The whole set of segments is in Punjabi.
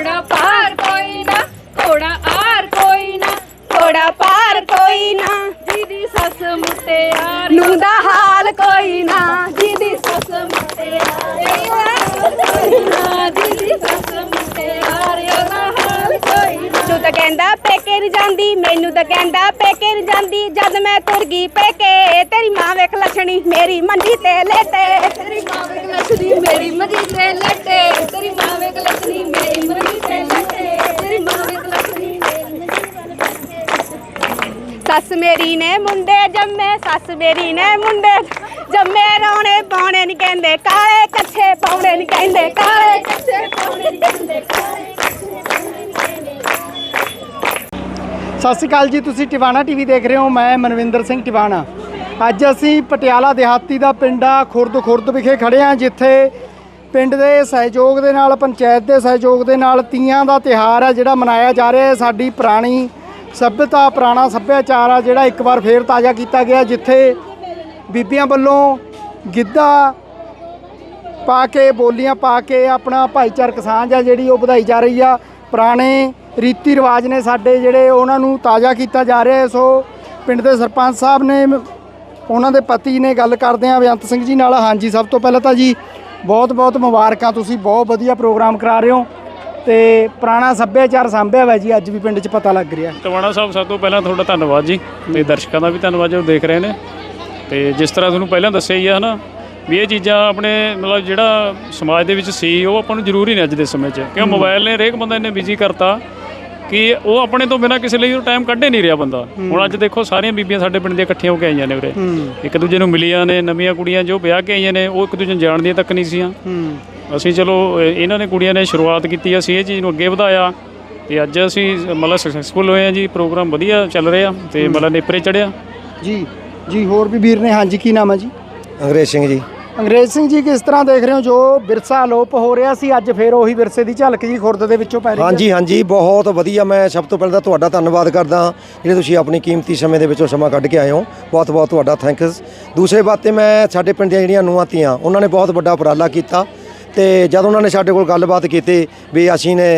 ਘੋੜਾ ਪਾਰ ਕੋਈ ਨਾ ਘੋੜਾ ਆਰ ਕੋਈ ਨਾ ਘੋੜਾ ਪਾਰ ਕੋਈ ਨਾ। ਜਿਹਦੀ ਸੱਸ ਮੁਟਿਆਰ ਨੂੰ ਦਾ ਹਾਲ ਕੋਈ ਨਾ। ਜਿਹਦੀ ਸੱਸ ਮੁਟਿਆਰ ਨਾ। ਜਿਹਦੀ ਸੱਸ ਮੁਟਿਆਰ ਉਹਦਾ ਹਾਲ ਕੋਈ ਨਾ। ਤੂੰ ਤਾਂ ਕਹਿੰਦਾ ਪੇਕੇ ਨੀ ਜਾਂਦੀ ਮੈਨੂੰ ਤਾਂ ਕਹਿੰਦਾ ਪੇਕੇ ਨੀ ਜਾਂਦੀ। ਜਦ ਮੈਂ ਤੁਰ ਗਈ ਪੇਕੇ ਤੇਰੀ ਮਾਂ ਵੇਖ ਲੱਛਣੀ ਮੇਰੀ ਮੰਜੀ ਤੇ ਲੇਟੇ। ਤੇਰੀ ਮਾਂ ਵੇਖ ਮੇਰੀ ਮਦੀ ਤੇ ਲੱਟੇ, ਤੇਰੀ ਮਾਂ ਵੇਖ ਲੱਛਣੀ ਮੇਰੀ ਮਦੀ ਤੇ ਲੱਟੇ, ਤੇਰੀ ਮਾਂ ਵੇਖ ਲੱਛਣੀ ਸੱਸ ਮੇਰੀ ਨੇ ਮੁੰਡੇ ਜੰਮੇ, ਸੱਸ ਮੇਰੀ ਨੇ ਮੁੰਡੇ ਜੰਮੇ, ਰੌਣੇ ਪਾਉਣੇ ਨਹੀਂ ਕਹਿੰਦੇ, ਕਾਲੇ ਕੱਛੇ ਪਾਉਣੇ ਨਹੀਂ ਕਹਿੰਦੇ, ਕਾਲੇ ਕੱਛੇ ਪਾਉਣੇ ਨਹੀਂ ਕਹਿੰਦੇ। ਸਤਿ ਸ਼੍ਰੀ ਅਕਾਲ ਜੀ, ਤੁਸੀਂ ਟਿਵਾਣਾ ਟੀਵੀ ਦੇਖ ਰਹੇ ਹੋ, ਮੈਂ ਮਨਵਿੰਦਰ ਸਿੰਘ ਟਿਵਾਣਾ। ਅੱਜ ਅਸੀਂ ਪਟਿਆਲਾ ਦਿਹਾਤੀ ਦਾ ਪਿੰਡ ਆ, ਖੁਰਦ ਖੁਰਦ ਵਿਖੇ ਖੜੇ ਹਾਂ ਜਿੱਥੇ ਪਿੰਡ ਦੇ ਸਹਿਯੋਗ ਦੇ ਨਾਲ, ਪੰਚਾਇਤ ਦੇ ਸਹਿਯੋਗ ਦੇ ਨਾਲ ਤੀਆਂ ਦਾ ਤਿਹਾਰ ਆ ਜਿਹੜਾ ਮਨਾਇਆ ਜਾ ਰਿਹਾ ਹੈ। ਸਾਡੀ ਪੁਰਾਣੀ ਸਭਿਅਤਾ, ਪੁਰਾਣਾ ਸੱਭਿਆਚਾਰ ਆ ਜਿਹੜਾ ਇੱਕ ਵਾਰ ਫੇਰ ਤਾਜ਼ਾ ਕੀਤਾ ਗਿਆ, ਜਿੱਥੇ ਬੀਬੀਆਂ ਵੱਲੋਂ ਗਿੱਧਾ ਪਾ ਕੇ, ਬੋਲੀਆਂ ਪਾ ਕੇ ਆਪਣਾ ਭਾਈਚਾਰਕ ਸਾਂਝ ਆ ਜਿਹੜੀ ਉਹ ਵਧਾਈ ਜਾ ਰਹੀ ਆ। ਪੁਰਾਣੇ ਰੀਤੀ ਰਿਵਾਜ ਨੇ ਸਾਡੇ ਜਿਹੜੇ ਉਹਨਾਂ ਨੂੰ ਤਾਜ਼ਾ ਕੀਤਾ ਜਾ ਰਿਹਾ ਸੋ ਪਿੰਡ ਦੇ ਸਰਪੰਚ ਸਾਹਿਬ ਨੇ ਉਹਨਾਂ ਦੇ ਪਤੀ ਨੇ ਗੱਲ ਕਰਦੇ ਆ ਬੇਅੰਤ ਸਿੰਘ ਜੀ ਨਾਲ। ਹਾਂਜੀ ਸਭ ਤੋਂ ਪਹਿਲਾਂ ਤਾਂ ਜੀ ਬਹੁਤ ਬਹੁਤ ਮੁਬਾਰਕਾਂ ਤੁਸੀਂ ਬਹੁਤ ਵਧੀਆ ਪ੍ਰੋਗਰਾਮ ਕਰਾ ਰਹੇ ਹੋ ਤੇ ਪੁਰਾਣਾ ਸੱਭਿਆਚਾਰ ਸਾਂਭਿਆ ਹੋਇਆ ਜੀ ਅੱਜ ਵੀ ਪਿੰਡ 'ਚ ਪਤਾ ਲੱਗ ਰਿਹਾ। ਟਵਾਣਾ ਸਾਹਿਬ ਸਭ ਤੋਂ ਪਹਿਲਾਂ ਤੁਹਾਡਾ ਧੰਨਵਾਦ ਜੀ ਤੇ ਦਰਸ਼ਕਾਂ ਦਾ ਵੀ ਧੰਨਵਾਦ ਜੋ ਦੇਖ ਰਹੇ ਨੇ। ਤੇ ਜਿਸ ਤਰ੍ਹਾਂ ਤੁਹਾਨੂੰ ਪਹਿਲਾਂ ਦੱਸਿਆ ਹੀ ਆ ਹਨਾ ਵੀ ਇਹ ਚੀਜ਼ਾਂ ਆਪਣੇ ਮਤਲਬ ਜਿਹੜਾ ਸਮਾਜ ਦੇ ਵਿੱਚ ਸੀ ਉਹ ਆਪਾਂ ਨੂੰ ਜ਼ਰੂਰੀ ਨੇ ਅੱਜ ਦੇ ਸਮੇਂ 'ਚ। ਕਿਉਂ? ਮੋਬਾਈਲ ਨੇ ਹਰੇਕ ਬੰਦਾ ਇੰਨੇ ਬਿਜ਼ੀ ਕਰਤਾ ਕਿ ਉਹ ਆਪਣੇ ਤੋਂ ਬਿਨਾ ਕਿਸੇ ਲਈ ਟਾਈਮ ਕੱਢੇ ਨਹੀਂ ਰਿਹਾ ਬੰਦਾ। ਹੁਣ ਅੱਜ ਦੇਖੋ ਸਾਰੀਆਂ ਬੀਬੀਆਂ ਸਾਡੇ ਪਿੰਡ ਦੀਆਂ ਇਕੱਠੀਆਂ ਹੋ ਕੇ ਆਈਆਂ ਨੇ ਉਰੇ। ਇੱਕ ਦੂਜੇ ਨੂੰ ਮਿਲੀਆਂ ਨੇ ਨਵੀਆਂ ਕੁੜੀਆਂ ਜੋ ਵਿਆਹ ਕੇ ਆਈਆਂ ਨੇ ਉਹ ਇੱਕ ਦੂਜੇ ਨੂੰ ਜਾਣਦੀਆਂ ਤੱਕ ਨਹੀਂ ਸੀਆਂ। ਅਸੀਂ ਚਲੋ ਇਹ- ਇਹਨਾਂ ਨੇ ਕੁੜੀਆਂ ਨੇ ਸ਼ੁਰੂਆਤ ਕੀਤੀ ਅਸੀਂ ਇਹ ਚੀਜ਼ ਨੂੰ ਅੱਗੇ ਵਧਾਇਆ। ਤੇ ਅੱਜ ਅਸੀਂ ਮਤਲਬ ਸਕਸੈਸਫੁਲ ਹੋਏ ਆ ਜੀ ਪ੍ਰੋਗਰਾਮ ਵਧੀਆ ਚੱਲ ਰਿਹਾ ਤੇ ਮਤਲਬ ਨੇਪਰੇ ਚੜਿਆ ਜੀ ਜੀ ਹੋਰ ਵੀ ਵੀਰ ਨੇ ਹਾਂਜੀ ਕੀ ਨਾਮ ਹੈ ਜੀ? ਅੰਗਰੇਜ਼ ਸਿੰਘ ਜੀ। ਅੰਗਰੇਜ਼ ਸਿੰਘ ਜੀ, ਕਿਸ ਤਰ੍ਹਾਂ ਦੇਖ ਰਹੇ ਹੋ? ਜੋ ਵਿਰਸਾ ਅਲੋਪ ਹੋ ਰਿਹਾ ਸੀ, ਅੱਜ ਫੇਰ ਉਹੀ ਵਿਰਸੇ ਦੀ ਝਲਕ ਜੀ ਖੁਰਦ ਦੇ ਵਿੱਚੋਂ ਪੈ ਰਹੀ ਹੈ। ਹਾਂਜੀ ਹਾਂਜੀ, ਬਹੁਤ ਵਧੀਆ। ਮੈਂ ਸਭ ਤੋਂ ਪਹਿਲਾਂ ਤਾਂ ਤੁਹਾਡਾ ਧੰਨਵਾਦ ਕਰਦਾ ਜਿਹੜੇ ਤੁਸੀਂ ਆਪਣੀ ਕੀਮਤੀ ਸਮੇਂ ਦੇ ਵਿੱਚੋਂ ਸਮਾਂ ਕੱਢ ਕੇ ਆਏ ਹੋ। ਬਹੁਤ ਬਹੁਤ ਤੁਹਾਡਾ ਥੈਂਕਸ ਦੂਸਰੇ ਬਾਤ ਤੇ ਮੈਂ ਸਾਡੇ ਪਿੰਡ ਦੀਆਂ ਜਿਹੜੀਆਂ ਨੂੰਹਾਂ ਧੀਆਂ, ਉਹਨਾਂ ਨੇ ਬਹੁਤ ਵੱਡਾ ਉਪਰਾਲਾ ਕੀਤਾ ਤੇ ਜਦ ਉਹਨਾਂ ਨੇ ਸਾਡੇ ਕੋਲ ਗੱਲਬਾਤ ਕੀਤੀ ਵੀ ਅਸੀਂ ਨੇ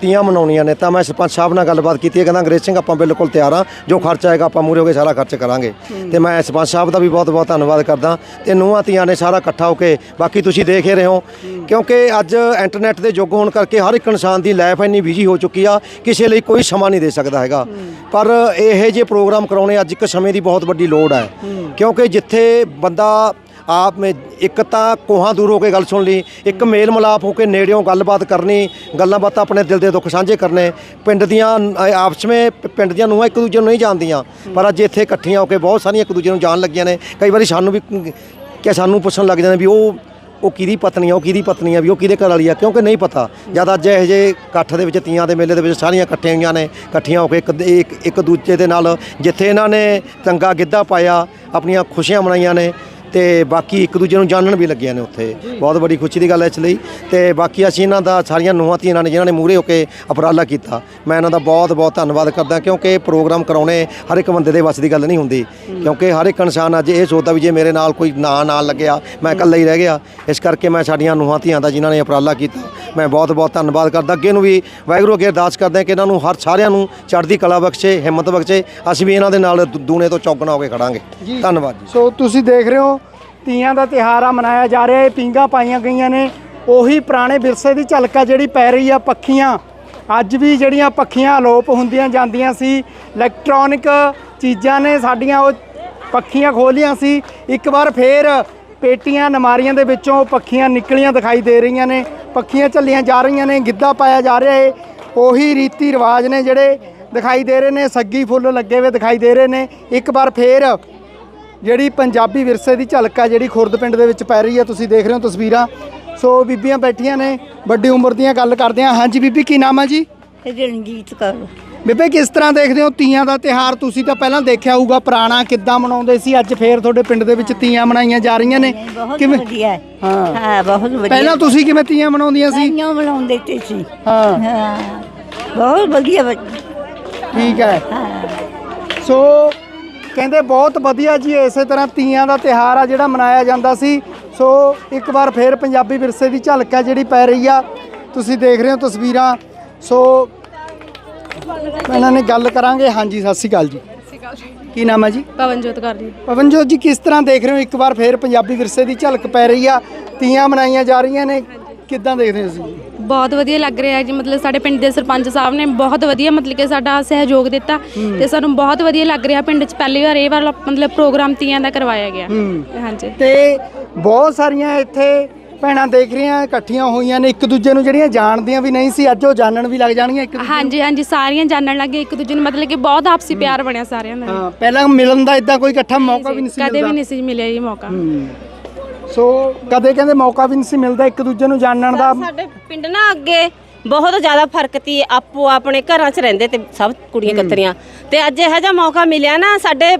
ਤੀਆਂ ਮਨਾਉਣੀਆਂ ਨੇ ਤਾਂ ਮੈਂ ਸਰਪੰਚ ਸਾਹਿਬ ਨਾਲ ਗੱਲਬਾਤ ਕੀਤੀ ਹੈ ਕਹਿੰਦਾ ਅੰਗਰੇਜ਼ ਸਿੰਘ ਆਪਾਂ ਬਿਲਕੁਲ ਤਿਆਰ ਆ ਜੋ ਖਰਚ ਆਏਗਾ ਆਪਾਂ ਮੂਰੇ ਹੋ ਕੇ ਸਾਰਾ ਖਰਚ ਕਰਾਂਗੇ। ਤੇ ਮੈਂ ਸਰਪੰਚ ਸਾਹਿਬ ਦਾ ਵੀ ਬਹੁਤ ਬਹੁਤ ਧੰਨਵਾਦ ਕਰਦਾ ਤੇ ਨੂੰਹਾਂ ਧੀਆਂ ਨੇ ਸਾਰਾ ਇਕੱਠਾ ਹੋ ਕੇ ਬਾਕੀ ਤੁਸੀਂ ਦੇਖ ਹੀ ਰਹੇ ਹੋ ਕਿਉਂਕਿ ਅੱਜ ਇੰਟਰਨੈਟ ਦੇ ਯੁੱਗ ਹੋਣ ਕਰਕੇ ਹਰ ਇੱਕ ਇਨਸਾਨ ਦੀ ਲਾਈਫ ਇੰਨੀ ਬਿਜ਼ੀ ਹੋ ਚੁੱਕੀ ਆ ਕਿਸੇ ਲਈ ਕੋਈ ਸਮਾਂ ਨਹੀਂ ਦੇ ਸਕਦਾ ਹੈਗਾ। ਪਰ ਇਹ ਜੇ ਪ੍ਰੋਗਰਾਮ ਕਰਾਉਣੇ ਅੱਜ ਇੱਕ ਸਮੇਂ ਦੀ ਬਹੁਤ ਵੱਡੀ ਲੋੜ ਹੈ। ਕਿਉਂਕਿ ਜਿੱਥੇ ਬੰਦਾ ਆਪ ਮੇ ਇੱਕ ਤਾਂ ਕੋਹਾਂ ਦੂਰ ਹੋ ਕੇ ਗੱਲ ਸੁਣ ਲਈ, ਇੱਕ ਮੇਲ ਮਿਲਾਪ ਹੋ ਕੇ ਨੇੜਿਓਂ ਗੱਲਬਾਤ ਕਰਨੀ, ਗੱਲਾਂ ਬਾਤਾਂ ਆਪਣੇ ਦਿਲ ਦੇ ਦੁੱਖ ਸਾਂਝੇ ਕਰਨੇ, ਪਿੰਡ ਦੀਆਂ ਆਪਸ ਵਿੱਚ ਪਿੰਡ ਦੀਆਂ ਨੂੰਹਾਂ ਇੱਕ ਦੂਜੇ ਨੂੰ ਨਹੀਂ ਜਾਣਦੀਆਂ, ਪਰ ਅੱਜ ਇੱਥੇ ਇਕੱਠੀਆਂ ਹੋ ਕੇ ਬਹੁਤ ਸਾਰੀਆਂ ਇੱਕ ਦੂਜੇ ਨੂੰ ਜਾਣ ਲੱਗੀਆਂ ਨੇ, ਕਈ ਵਾਰੀ ਸਾਨੂੰ ਵੀ ਕਿ ਸਾਨੂੰ ਪੁੱਛਣ ਲੱਗ ਜਾਂਦੇ ਵੀ ਉਹ ਉਹ ਕਿਹਦੀ ਪਤਨੀ ਆ, ਉਹ ਕਿਹਦੀ ਪਤਨੀ ਆ, ਵੀ ਉਹ ਕਿਹਦੇ ਘਰ ਵਾਲੀ ਆ, ਕਿਉਂਕਿ ਨਹੀਂ ਪਤਾ, ਜਦ ਅੱਜ ਇਹ ਜੇ ਇਕੱਠ ਦੇ ਵਿੱਚ ਤੀਆਂ ਦੇ ਮੇਲੇ ਦੇ ਵਿੱਚ ਸਾਰੀਆਂ ਇਕੱਠੀਆਂ ਹੋਈਆਂ ਨੇ, ਇਕੱਠੀਆਂ ਹੋ ਕੇ ਇੱਕ ਇੱਕ ਦੂਜੇ ਦੇ ਨਾਲ, ਜਿੱਥੇ ਇਹਨਾਂ ਨੇ ਚੰਗਾ ਗਿੱਧਾ ਪਾਇਆ, ਆਪਣੀਆਂ ਖੁਸ਼ੀਆਂ ਮਨਾਈਆਂ ਨੇ ਤੇ ਬਾਕੀ ਇੱਕ ਦੂਜੇ ਨੂੰ ਜਾਣਨ ਵੀ ਲੱਗਿਆ ਨੇ ਉੱਥੇ। ਬਹੁਤ ਵੱਡੀ ਖੁਸ਼ੀ ਦੀ ਗੱਲ ਹੈ ਇਸ ਲਈ। ਤੇ ਬਾਕੀ ਅਸੀਂ ਇਹਨਾਂ ਦਾ ਸਾਰੀਆਂ ਨੂੰਹਾਂ ਧੀਆਂ ਨੇ ਜਿਨ੍ਹਾਂ ਨੇ ਮੂਹਰੇ ਹੋ ਕੇ ਉਪਰਾਲਾ ਕੀਤਾ, ਮੈਂ ਇਹਨਾਂ ਦਾ ਬਹੁਤ ਬਹੁਤ ਧੰਨਵਾਦ ਕਰਦਾ ਕਿਉਂਕਿ ਇਹ ਪ੍ਰੋਗਰਾਮ ਕਰਾਉਣੇ ਹਰ ਇੱਕ ਬੰਦੇ ਦੇ ਵੱਸ ਦੀ ਗੱਲ ਨਹੀਂ ਹੁੰਦੀ। ਕਿਉਂਕਿ ਹਰ ਇੱਕ ਇਨਸਾਨ ਅੱਜ ਇਹ ਸੋਚਦਾ ਵੀ ਜੇ ਮੇਰੇ ਨਾਲ ਕੋਈ ਨਾਂ ਨਾਲ ਲੱਗਿਆ, ਮੈਂ ਇਕੱਲਾ ਹੀ ਰਹਿ ਗਿਆ। ਇਸ ਕਰਕੇ ਮੈਂ ਸਾਡੀਆਂ ਨੂੰਹਾਂ ਧੀਆਂ ਦਾ ਜਿਨ੍ਹਾਂ ਨੇ ਉਪਰਾਲਾ ਕੀਤਾ ਮੈਂ ਬਹੁਤ ਬਹੁਤ ਧੰਨਵਾਦ ਕਰਦਾ। ਅੱਗੇ ਨੂੰ ਵੀ ਵਾਹਿਗੁਰੂ ਅੱਗੇ ਅਰਦਾਸ ਕਰਦੇ ਹਾਂ ਕਿ ਇਹਨਾਂ ਨੂੰ ਹਰ ਸਾਰਿਆਂ ਨੂੰ ਚੜ੍ਹਦੀ ਕਲਾ ਬਖਸ਼ੇ ਹਿੰਮਤ ਬਖਸ਼ੇ। ਅਸੀਂ ਵੀ ਇਹਨਾਂ ਦੇ ਨਾਲ ਦੂ- ਦੂਣੇ ਤੋਂ ਚੌਗਣਾ ਹੋ ਕੇ ਖੜਾਂਗੇ। ਧੰਨਵਾਦ ਜੀ। ਸੋ ਤੁਸੀਂ ਦੇਖ ਰਹੇ ਹੋ ਤੀਆਂ ਦਾ ਤਿਹਾਰ ਆ ਮਨਾਇਆ ਜਾ ਰਿਹਾ। ਹੈ ਪਿੰਗਾ ਪਾਈਆਂ ਗਈਆਂ ਨੇ। ਉਹੀ ਪੁਰਾਣੇ ਵਿਰਸੇ ਦੀ ਝਲਕਾ ਜਿਹੜੀ ਪੈ ਰਹੀ ਆ ਪੱਖੀਆਂ। ਅੱਜ ਵੀ ਜਿਹੜੀਆਂ ਪੱਖੀਆਂ ਅਲੋਪ ਹੁੰਦੀਆਂ ਜਾਂਦੀਆਂ ਸੀ ਇਲੈਕਟ੍ਰੋਨਿਕ ਚੀਜ਼ਾਂ ਨੇ ਸਾਡੀਆਂ ਉਹ ਪੱਖੀਆਂ ਖੋਲੀਆਂ ਸੀ। ਇੱਕ ਵਾਰ ਫੇਰ ਪੇਟੀਆਂ ਨਮਾਰੀਆਂ ਦੇ ਵਿੱਚੋਂ ਪੱਖੀਆਂ ਨਿਕਲੀਆਂ ਦਿਖਾਈ ਦੇ ਰਹੀਆਂ ਨੇ, ਪੱਖੀਆਂ ਚੱਲੀਆਂ ਜਾ ਰਹੀਆਂ ਨੇ, ਗਿੱਧਾ ਪਾਇਆ ਜਾ ਰਿਹਾ ਹੈ ਉਹੀ ਰੀਤੀ ਰਿਵਾਜ ਨੇ ਜਿਹੜੇ ਦਿਖਾਈ ਦੇ ਰਹੇ ਨੇ, ਸੱਗੀ ਫੁੱਲ ਲੱਗੇ ਹੋਏ ਦਿਖਾਈ ਦੇ ਰਹੇ ਨੇ। ਇੱਕ ਵਾਰ ਫੇਰ ਜਿਹੜੀ ਪੰਜਾਬੀ ਵਿਰਸੇ ਦੀ ਝਲਕ ਆ, ਜਿਹੜੀ ਖੁਰਦ ਪਿੰਡ ਦੇ ਵਿੱਚ ਪੈ ਰਹੀ ਆ, ਤੁਸੀਂ ਦੇਖ ਰਹੇ ਹੋ ਤਸਵੀਰਾਂ। ਸੋ ਬੀਬੀਆਂ ਬੈਠੀਆਂ ਨੇ, ਵੱਡੀ ਉਮਰ ਦੀਆਂ ਗੱਲ ਕਰਦੇ ਆ। ਹਾਂਜੀ ਬੀਬੀ, ਕੀ ਨਾਮ ਆ ਜੀ? ਰਣਜੀਤ ਕੌਰ। ਬੀਬੇ ਕਿਸ ਤਰ੍ਹਾਂ ਦੇਖਦੇ ਹੋ ਤੀਆਂ ਦਾ ਤਿਹਾਰ ਤੁਸੀਂ ਤਾਂ ਪਹਿਲਾਂ ਦੇਖਿਆ ਹੋਊਗਾ ਪੁਰਾਣਾ ਕਿੱਦਾਂ ਮਨਾਉਂਦੇ ਸੀ ਅੱਜ ਫੇਰ ਤੁਹਾਡੇ ਪਿੰਡ ਦੇ ਵਿੱਚ ਤੀਆਂ ਮਨਾਈਆਂ ਜਾ ਰਹੀਆਂ ਨੇ। ਬਹੁਤ ਵਧੀਆ। ਹੈ। ਹਾਂ ਹਾਂ ਬਹੁਤ ਵਧੀਆ। ਪਹਿਲਾਂ ਤੁਸੀਂ ਕਿਵੇਂ ਤੀਆਂ ਮਨਾਉਂਦੀਆਂ ਸੀ? ਸਾਈਆਂ ਬਣਾਉਂਦੇ ਤੇ ਸੀ। ਹਾਂ। ਹਾਂ ਬਹੁਤ ਵਧੀਆ ਠੀਕ ਹੈ। ਸੋ ਕਹਿੰਦੇ ਬਹੁਤ ਵਧੀਆ ਜੀ ਇਸੇ ਤਰ੍ਹਾਂ ਤੀਆਂ ਦਾ ਤਿਹਾਰ ਆ ਜਿਹੜਾ ਮਨਾਇਆ ਜਾਂਦਾ ਸੀ। ਸੋ ਇੱਕ ਵਾਰ ਫੇਰ ਪੰਜਾਬੀ ਵਿਰਸੇ ਦੀ ਝਲਕ ਆ ਜਿਹੜੀ ਪੈ ਰਹੀ ਆ। ਤੁਸੀਂ ਦੇਖ ਰਹੇ ਹੋ ਤਸਵੀਰਾਂ। ਸੋ ਇਹਨਾਂ ਨੇ ਗੱਲ ਕਰਾਂਗੇ। ਹਾਂਜੀ ਸਤਿ ਸ਼੍ਰੀ ਅਕਾਲ ਜੀ। ਕੀ ਨਾਮ ਹੈ ਜੀ? ਪਵਨਜੋਤ ਕੌਰ ਜੀ। ਪਵਨਜੋਤ ਜੀ ਕਿਸ ਤਰ੍ਹਾਂ ਦੇਖ ਰਹੇ ਹੋ? ਇੱਕ ਵਾਰ ਫੇਰ ਪੰਜਾਬੀ ਵਿਰਸੇ ਦੀ ਝਲਕ ਪੈ ਰਹੀ ਆ। ਤੀਆਂ ਮਨਾਈਆਂ ਜਾ ਰਹੀਆਂ ਨੇ। ਕਿੱਦਾਂ ਦੇਖਦੇ ਹੋ ਤੁਸੀਂ? ਬਹੁਤ ਵਧੀਆ ਲੱਗ ਰਿਹਾ ਜੀ। ਮਤਲਬ ਸਾਡੇ ਪਿੰਡ ਦੇ ਸਰਪੰਚ ਸਾਹਿਬ ਨੇ ਬਹੁਤ ਵਧੀਆ ਮਤਲਬ ਕਿ ਸਾਡਾ ਸਹਿਯੋਗ ਦਿੱਤਾ ਤੇ ਸਾਨੂੰ ਬਹੁਤ ਵਧੀਆ ਲੱਗ ਰਿਹਾ ਪਿੰਡ 'ਚ ਪਹਿਲੀ ਵਾਰ ਇਹ ਵਾਲਾ ਮਤਲਬ ਪ੍ਰੋਗਰਾਮ ਤੀਆਂ ਦਾ ਕਰਵਾਇਆ ਗਿਆ। ਹਾਂਜੀ। ਤੇ ਬਹੁਤ ਸਾਰੀਆਂ ਇੱਥੇ ਭੈਣਾਂ ਦੇਖ ਰਹੀਆਂ ਇਕੱਠੀਆਂ ਹੋਈਆਂ ਨੇ ਇੱਕ ਦੂਜੇ ਨੂੰ ਜਿਹੜੀਆਂ ਜਾਣਦੀਆਂ ਵੀ ਨਹੀਂ ਸੀ ਅੱਜ ਉਹ ਜਾਣਨ ਵੀ ਲੱਗ ਜਾਣਗੀਆਂ ਇੱਕ ਦੂਜੇ ਹਾਂਜੀ ਹਾਂਜੀ ਸਾਰੀਆਂ ਜਾਣਨ ਲੱਗੇ ਇੱਕ ਦੂਜੇ ਨੂੰ ਮਤਲਬ ਕਿ ਬਹੁਤ ਆਪਸੀ ਪਿਆਰ ਬਣਿਆ ਸਾਰਿਆਂ ਦਾ। ਹਾਂ ਪਹਿਲਾਂ ਮਿਲਣ ਦਾ ਇਦਾਂ ਕੋਈ ਇਕੱਠਾ ਮੌਕਾ ਵੀ ਨਹੀਂ ਸੀ ਕਦੇ ਵੀ ਨਹੀਂ ਸੀ ਮਿਲਿਆ ਇਹ ਮੌਕਾ। ਹੂੰ। ਸੋ ਕਦੇ ਕਹਿੰਦੇ ਮੌਕਾ ਵੀ ਨਹੀਂ ਸੀ ਮਿਲਦਾ ਇੱਕ ਦੂਜੇ ਨੂੰ ਜਾਣਨ ਦਾ। ਸਾਡੇ ਪਿੰਡ ਨਾ ਅੱਗੇ ਬਹੁਤ ਜ਼ਿਆਦਾ ਫ਼ਰਕ ਤੀ ਆਪੋ ਆਪਣੇ ਘਰਾਂ 'ਚ ਰਹਿੰਦੇ ਤੇ ਸਭ ਕੁੜੀਆਂ ਕਤਰੀਆਂ ਤੇ ਅੱਜ ਇਹੋ ਜਿਹਾ ਮੌਕਾ ਮਿਲਿਆ ਨਾ ਸਾਡੇ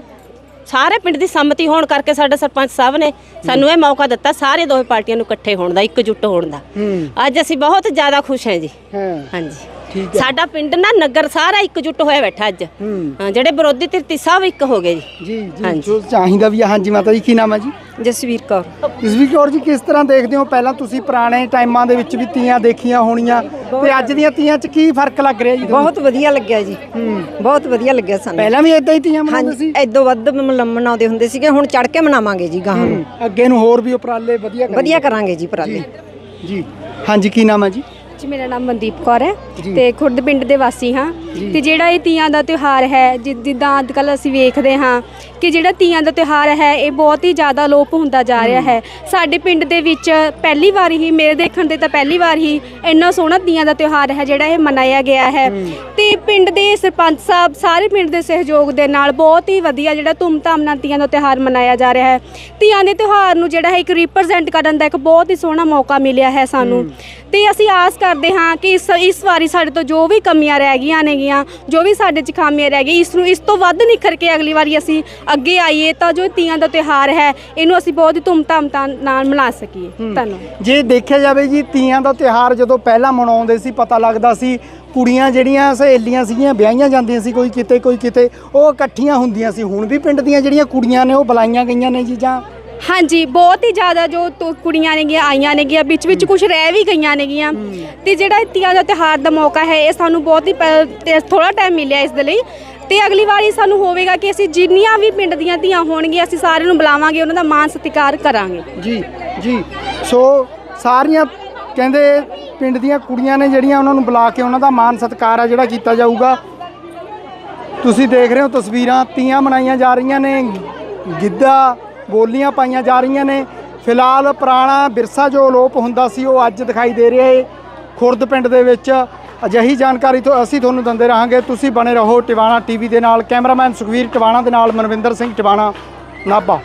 ਸਾਰੇ ਪਿੰਡ ਦੀ ਸੰਮਤੀ ਹੋਣ ਕਰਕੇ ਸਾਡੇ ਸਰਪੰਚ ਸਾਹਿਬ ਨੇ ਸਾਨੂੰ ਇਹ ਮੌਕਾ ਦਿੱਤਾ ਸਾਰੇ ਦੋਵੇਂ ਪਾਰਟੀਆਂ ਨੂੰ ਇਕੱਠੇ ਹੋਣ ਦਾ ਇਕਜੁੱਟ ਹੋਣ ਦਾ। ਅੱਜ ਅਸੀਂ ਬਹੁਤ ਜ਼ਿਆਦਾ ਖੁਸ਼ ਹਾਂ ਜੀ। ਹਾਂ। ਸਾਡਾ ਪਿੰਡ ਨਾ ਨਗਰ ਸਾਰਾ ਇਕਜੁੱਟ ਹੋਇਆ ਬੈਠਾ ਅੱਜ। ਹਾਂ। ਜਿਹੜੇ ਵਿਰੋਧੀ ਧਿਰਤੀ ਸਭ ਇੱਕ ਹੋ ਗਏ ਜੀ। ਜੀ ਜੀ। ਹਾਂਜੀ। ਜੋ ਚਾਹੀਦਾ ਵੀ ਹਾਂਜੀ ਮਾਤਾ ਜੀ ਕੀ ਨਾਮ ਹੈ ਜੀ? ਜਸਵੀਰ ਕੌਰ। ਜਸਵੀਰ ਕੌਰ ਜੀ ਕਿਸ ਤਰ੍ਹਾਂ ਦੇਖਦੇ ਹੋ? ਪਹਿਲਾਂ ਤੁਸੀਂ ਪੁਰਾਣੇ ਟਾਈਮਾਂ ਦੇ ਵਿੱਚ ਵੀ ਤੀਆਂ ਦੇਖੀਆਂ ਹੋਣੀਆਂ ਤੇ ਅੱਜ ਦੀਆਂ ਤੀਆਂ 'ਚ ਕੀ ਫ਼ਰਕ ਲੱਗ ਰਿਹਾ ਜੀ ਤੁਹਾਨੂੰ? ਬਹੁਤ ਵਧੀਆ ਲੱਗਿਆ ਜੀ। ਬਹੁਤ ਵਧੀਆ ਲੱਗਿਆ ਸਾਨੂੰ। ਪਹਿਲਾਂ ਵੀ ਇਦਾਂ ਹੀ ਤੀਆਂ ਮਨਾਉਂਦੇ ਸੀ? ਹਾਂਜੀ ਐਦੋਂ ਵੱਧ ਮ- ਮਨਾਉਂਦੇ ਹੁੰਦੇ ਸੀਗੇ ਹੁਣ ਚੜ ਕੇ ਮਨਾਵਾਂਗੇ ਜੀ ਗਾਹਾਂ ਨੂੰ। ਅੱਗੇ ਨੂੰ ਹੋਰ ਵੀ ਉਪਰਾਲੇ ਵਧੀਆ ਕਰਾਂਗੇ। ਵਧੀਆ ਕਰਾਂਗੇ। ਜੀ ਪਰਾਲੇ ਜੀ। ਹਾਂਜੀ ਕੀ ਨਾਮ ਹੈ ਜੀ? ਜੀ ਮੇਰਾ ਨਾਮ ਮਨਦੀਪ ਕੌਰ ਹੈ ਤੇ ਖੁਰਦ ਪਿੰਡ ਦੇ ਵਾਸੀ ਹਾਂ। ਤੇ ਜਿਹੜਾ ਇਹ ਤੀਆਂ ਦਾ ਤਿਉਹਾਰ ਹੈ ਜਿ- ਜਿੱਦਾਂ ਅੱਜ ਕੱਲ ਅਸੀਂ ਵੇਖਦੇ ਹਾਂ ਕਿ ਜਿਹੜਾ ਤੀਆਂ ਦਾ ਤਿਉਹਾਰ ਹੈ ਇਹ ਬਹੁਤ ਹੀ ਜ਼ਿਆਦਾ ਲੋਪ ਹੁੰਦਾ ਜਾ ਰਿਹਾ ਹੈ। ਸਾਡੇ ਪਿੰਡ ਦੇ ਵਿੱਚ ਪਹਿਲੀ ਵਾਰ ਹੀ ਮੇਰੇ ਦੇਖਣ ਤੇ ਤਾਂ ਪਹਿਲੀ ਵਾਰ ਹੀ ਇੰਨਾ ਸੋਹਣਾ ਤੀਆਂ ਦਾ ਤਿਉਹਾਰ ਹੈ ਜਿਹੜਾ ਇਹ ਮਨਾਇਆ ਗਿਆ ਹੈ। ਤੇ ਪਿੰਡ ਦੇ ਸਰਪੰਚ ਸਾਹਿਬ ਸਾਰੇ ਪਿੰਡ ਦੇ ਸਹਿਯੋਗ ਦੇ ਨਾਲ ਬਹੁਤ ਹੀ ਵਧੀਆ ਜਿਹੜਾ ਧੂਮਧਾਮ ਨਾਲ ਤੀਆਂ ਦਾ ਤਿਉਹਾਰ ਮਨਾਇਆ ਜਾ ਰਿਹਾ ਹੈ। ਤੀਆਂ ਦੇ ਤਿਉਹਾਰ ਨੂੰ ਜਿਹੜਾ ਹੈ ਇੱਕ ਰਿਪਰੈਜ਼ੈਂਟ ਕਰਨ ਦਾ ਇੱਕ ਬਹੁਤ ਹੀ ਸੋਹਣਾ ਮੌਕਾ ਮਿਲਿਆ ਹੈ ਸਾਨੂੰ। ਤੇ ਅਸੀਂ ਆਸ ਕਰਦੇ ਹਾਂ ਕਿ ਇਸ ਇਸ ਵਾਰੀ ਸਾਡੇ ਤੋਂ ਜੋ ਵੀ ਕਮੀਆਂ ਰਹਿ ਗਈਆਂ ਨੇਗੀਆਂ ਜੋ ਵੀ ਸਾਡੇ 'ਚ ਖਾਮੀਆਂ ਰਹਿ ਗਈ ਇਸ ਨੂੰ ਇਸ ਤੋਂ ਵੱਧ ਨਿਖਰ ਕੇ ਅਗਲੀ ਵਾਰੀ ਅਸੀਂ ਅੱਗੇ ਆਈਏ ਤਾਂ ਜੋ ਤੀਆਂ ਦਾ ਤਿਉਹਾਰ ਹੈ ਇਹਨੂੰ ਅਸੀਂ ਬਹੁਤ ਹੀ ਧੂਮਧਾਮ ਨਾਲ ਮਨਾ ਸਕੀਏ। ਧੰਨਵਾਦ। ਜੇ ਦੇਖਿਆ ਜਾਵੇ ਜੀ ਤੀਆਂ ਦਾ ਤਿਉਹਾਰ ਜਦੋਂ ਪਹਿਲਾਂ ਮਨਾਉਂਦੇ ਸੀ ਪਤਾ ਲੱਗਦਾ ਸੀ ਕੁੜੀਆਂ ਜਿਹੜੀਆਂ ਸਹੇਲੀਆਂ ਸੀਗੀਆਂ ਵਿਆਹੀਆਂ ਜਾਂਦੀਆਂ ਸੀ ਕੋਈ ਕਿਤੇ ਕੋਈ ਕਿਤੇ ਉਹ ਇਕੱਠੀਆਂ ਹੁੰਦੀਆਂ ਸੀ। ਹੁਣ ਵੀ ਪਿੰਡ ਦੀਆਂ ਜਿਹੜੀਆਂ ਕੁੜੀਆਂ ਨੇ ਉਹ ਬੁਲਾਈਆਂ ਗਈਆਂ ਨੇ ਜੀ ਜਾਂ ਹਾਂਜੀ ਬਹੁਤ ਹੀ ਜ਼ਿਆਦਾ ਜੋ ਤੋ- ਕੁੜੀਆਂ ਨੇਗੀਆਂ ਆਈਆਂ ਨੇਗੀਆਂ ਵਿੱਚ ਵਿੱਚ ਕੁਝ ਰਹਿ ਵੀ ਗਈਆਂ ਨੇਗੀਆਂ। ਤੇ ਜਿਹੜਾ ਇਹ ਤੀਆਂ ਦਾ ਤਿਉਹਾਰ ਦਾ ਮੌਕਾ ਹੈ ਇਹ ਸਾਨੂੰ ਬਹੁਤ ਹੀ ਥੋੜਾ ਟਾਈਮ ਮਿਲਿਆ ਇਸ ਦੇ ਲਈ। ਤੇ ਅਗਲੀ ਵਾਰੀ ਸਾਨੂੰ ਹੋਵੇਗਾ ਕਿ ਅਸੀਂ ਜਿੰਨੀਆਂ ਵੀ ਪਿੰਡ ਦੀਆਂ ਧੀਆਂ ਹੋਣਗੀਆਂ, ਅਸੀਂ ਸਾਰਿਆਂ ਨੂੰ ਬੁਲਾਵਾਂਗੇ, ਉਹਨਾਂ ਦਾ ਮਾਣ ਸਤਿਕਾਰ ਕਰਾਂਗੇ। ਜੀ ਜੀ। ਸੋ ਸਾਰੀਆਂ ਕਹਿੰਦੇ ਪਿੰਡ ਦੀਆਂ ਕੁੜੀਆਂ ਨੇ ਜਿਹੜੀਆਂ ਉਹਨਾਂ ਨੂੰ ਬੁਲਾ ਕੇ ਉਹਨਾਂ ਦਾ ਮਾਣ ਸਤਿਕਾਰ ਆ ਜਿਹੜਾ ਕੀਤਾ ਜਾਊਗਾ। ਤੁਸੀਂ ਦੇਖ ਰਹੇ ਹੋ ਤਸਵੀਰਾਂ, ਤੀਆਂ ਮਨਾਈਆਂ ਜਾ ਰਹੀਆਂ ਨੇ, ਗਿੱਧਾ, ਬੋਲੀਆਂ ਪਾਈਆਂ ਜਾ ਰਹੀਆਂ ਨੇ। ਫਿਲਹਾਲ ਪੁਰਾਣਾ ਵਿਰਸਾ ਜੋ ਅਲੋਪ ਹੁੰਦਾ ਸੀ, ਉਹ ਅੱਜ ਦਿਖਾਈ ਦੇ ਰਿਹਾ ਏ। ਖੁਰਦ ਪਿੰਡ ਦੇ ਵਿੱਚ ਅਜਿਹੀ ਜਾਣਕਾਰੀ ਤੋਂ ਅਸੀਂ ਤੁਹਾਨੂੰ ਦਿੰਦੇ ਰਹਾਂਗੇ। ਤੁਸੀਂ ਬਣੇ ਰਹੋ ਟਿਵਾਣਾ ਟੀਵੀ ਦੇ ਨਾਲ। ਕੈਮਰਾਮੈਨ ਸੁਖਵੀਰ ਟਿਵਾਣਾ ਦੇ ਨਾਲ ਮਨਵਿੰਦਰ ਸਿੰਘ ਟਿਵਾਣਾ, ਨਾਭਾ।